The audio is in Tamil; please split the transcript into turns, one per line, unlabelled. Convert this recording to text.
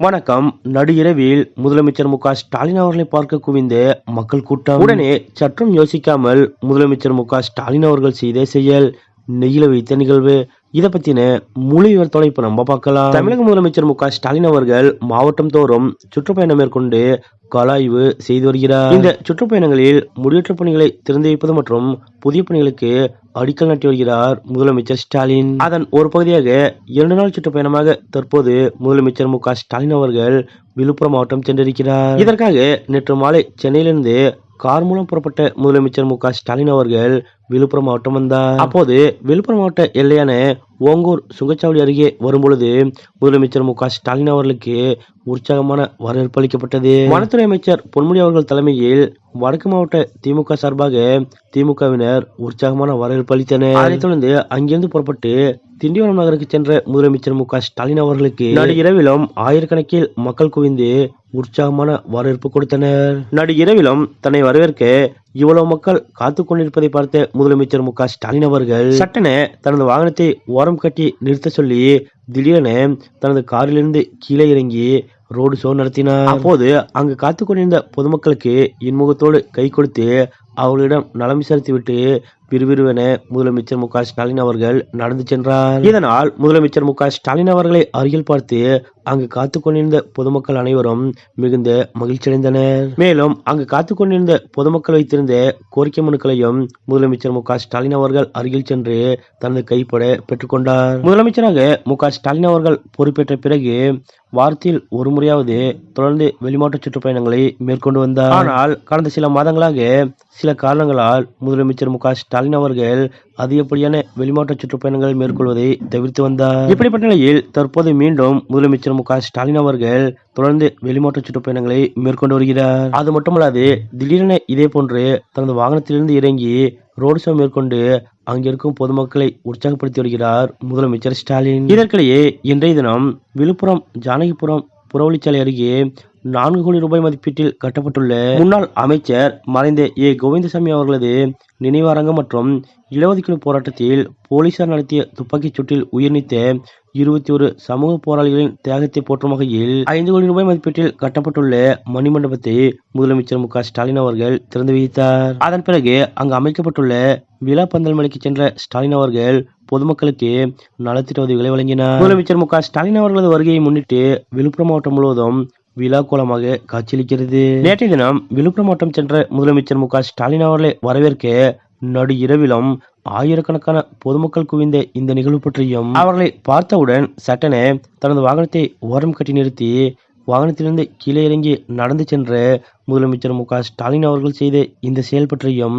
வணக்கம். நடு இரவில் முதலமைச்சர் மு க ஸ்டாலின் அவர்களை பார்க்க குவிந்து மக்கள் கூட்டம். உடனே சற்றும் யோசிக்காமல் முதலமைச்சர் மு க ஸ்டாலின் அவர்கள் செய்த செயல் நெய்யில வைத்த நிகழ்வு. இதை பத்தின முழு விவரத்தோட இப்ப நம்ம பார்க்கலாம். தமிழக முதலமைச்சர் மு ஸ்டாலின் அவர்கள் மாவட்டம் தோறும் சுற்றுப்பயணம் மேற்கொண்டு கலாய்வு செய்து வருகிறார். இந்த சுற்றுப்பயணங்களில் முடிவற்ற பணிகளை திறந்து வைப்பது மற்றும் புதிய பணிகளுக்கு அடிக்கல் நாட்டி வருகிறார் முதலமைச்சர் ஸ்டாலின். அதன் ஒரு பகுதியாக இரண்டு நாள் சுற்றுப்பயணமாக தற்போது முதலமைச்சர் மு ஸ்டாலின் அவர்கள் விழுப்புரம் மாவட்டம் சென்றிருக்கிறார். இதற்காக நேற்று மாலை சென்னையிலிருந்து கார் மூலம் புறப்பட்ட முதலமைச்சர் மு ஸ்டாலின் அவர்கள் விழுப்புரம் மாவட்டம் வந்தார். அப்போது விழுப்புரம் மாவட்ட எல்லையான ஓங்கூர் சுங்கச்சாவடி அருகே வரும்பொழுது முதலமைச்சர் மு க ஸ்டாலின் அவர்களுக்கு உற்சாகமான வரவேற்பு அளிக்கப்பட்டது. வனத்துறை அமைச்சர் பொன்முடி அவர்கள் தலைமையில் வடக்கு மாவட்ட திமுக சார்பாக திமுகவினர் உற்சாகமான வரவேற்பு அளித்தனர். அதைத் தொடர்ந்து அங்கிருந்து புறப்பட்டு திண்டிவனம் நகருக்கு சென்ற முதலமைச்சர் மு க ஸ்டாலின் அவர்களுக்கு நடு இரவிலும் ஆயிரக்கணக்கில் மக்கள் குவிந்து உற்சாகமான வரவேற்பு கொடுத்தனர். நடு இரவிலும் தன்னை வரவேற்க இவ்வளவு மக்கள் காத்து கொண்டிருப்பதை பார்த்த முதலமைச்சர் மு ஸ்டாலின் அவர்கள் சட்டன தனது வாகனத்தை ஓரம் கட்டி நிறுத்த சொல்லி திடீரென தனது காரிலிருந்து கீழே இறங்கி ரோடு ஷோ நடத்தினார். அப்போது அங்கு காத்து கொண்டிருந்த பொதுமக்களுக்கு இன்முகத்தோடு கை கொடுத்து அவர்களிடம் நலம் விசாரித்துவிட்டு விறுவிறுவென முதலமைச்சர் மு க ஸ்டாலின் அவர்கள் நடந்து சென்றார். இதனால் முதலமைச்சர் மு க ஸ்டாலின் அவர்களை அருகில் பார்த்து அங்கு காத்து கொண்டிருந்த பொதுமக்கள் அனைவரும் மிகுந்த மகிழ்ச்சியடைந்தனர். மேலும் அங்கு காத்து கொண்டிருந்த பொதுமக்கள் வைத்திருந்த கோரிக்கை மனுக்களையும் முதலமைச்சர் மு க ஸ்டாலின் அவர்கள் அருகில் சென்று தனது கைப்பட பெற்றுக்கொண்டார். முதலமைச்சராக மு க ஸ்டாலின் அவர்கள் பொறுப்பேற்ற பிறகு வாரத்தில் ஒரு முறையாவது தொடர்ந்து வெளிமாற்ற சுற்றுப்பயணங்களை மேற்கொண்டு வந்தார். ஆனால் கடந்த சில மாதங்களாக சில காரணங்களால் முதலமைச்சர் மு க ஸ்டாலின் அவர்கள் அதிகப்படியான வெளிமாற்ற சுற்றுப்பயணங்கள் மேற்கொள்வதை தவிர்த்து வந்தார். இப்படிப்பட்ட நிலையில் தற்போது மீண்டும் முதலமைச்சர் மு க ஸ்டாலின் அவர்கள் தொடர்ந்து வெளிமாற்ற சுற்றுப்பயணங்களை மேற்கொண்டு வருகிறார். அது மட்டுமல்லாது திடீரென இதே போன்று தனது வாகனத்திலிருந்து இறங்கி ரோடு ஷோ மேற்கொண்டு அங்கிருக்கும் பொதுமக்களை உற்சாகப்படுத்தி வருகிறார் முதலமைச்சர் ஸ்டாலின். இதற்கிடையே இன்றைய தினம் விழுப்புரம் ஜானகிபுரம் புறவழிச்சாலை அருகே நான்கு கோடி ரூபாய் மதிப்பீட்டில் கட்டப்பட்டுள்ள முன்னாள் அமைச்சர் மறைந்த ஏ. கோவிந்தசாமி அவர்களது நினைவரங்கம் மற்றும் இடஒதுக்கீடு போராட்டத்தில் போலீசார் நடத்திய துப்பாக்கிச் சூட்டில் உயிர் நீத்த இருபத்தி ஒரு சமூக போராளிகளின் தியாகத்தை போற்றும் வகையில் ஐந்து கோடி ரூபாய் மதிப்பீட்டில் கட்டப்பட்டுள்ள மணிமண்டபத்தை முதலமைச்சர் மு ஸ்டாலின் அவர்கள் திறந்து வைத்தார். அதன் பிறகு அங்கு அமைக்கப்பட்டுள்ள விழா பந்தல் மலைக்கு சென்ற ஸ்டாலின் அவர்கள் பொதுமக்களுக்கு நலத்திட்ட உதவிகளை வழங்கினார். முதலமைச்சர் மு ஸ்டாலின் அவர்களது வருகையை முன்னிட்டு விழுப்புரம் மாவட்டம் முழுவதும் விழா கோலமாக காட்சியளிக்கிறது. நேற்றைய தினம் விழுப்புரம் மாவட்டம் சென்ற முதலமைச்சர் மு ஸ்டாலின் அவர்களை வரவேற்க நடு இரவிலும் ஆயிரக்கணக்கான பொதுமக்கள் குவிந்த இந்த நிகழ்வு பற்றியும் அவர்களை பார்த்தவுடன் சட்டென தனது வாகனத்தை ஓரம் கட்டி நிறுத்தி வாகனத்திலிருந்து கீழே இறங்கி நடந்து சென்ற முதலமைச்சர் மு ஸ்டாலின் அவர்கள் செய்த இந்த செயல் பற்றியும்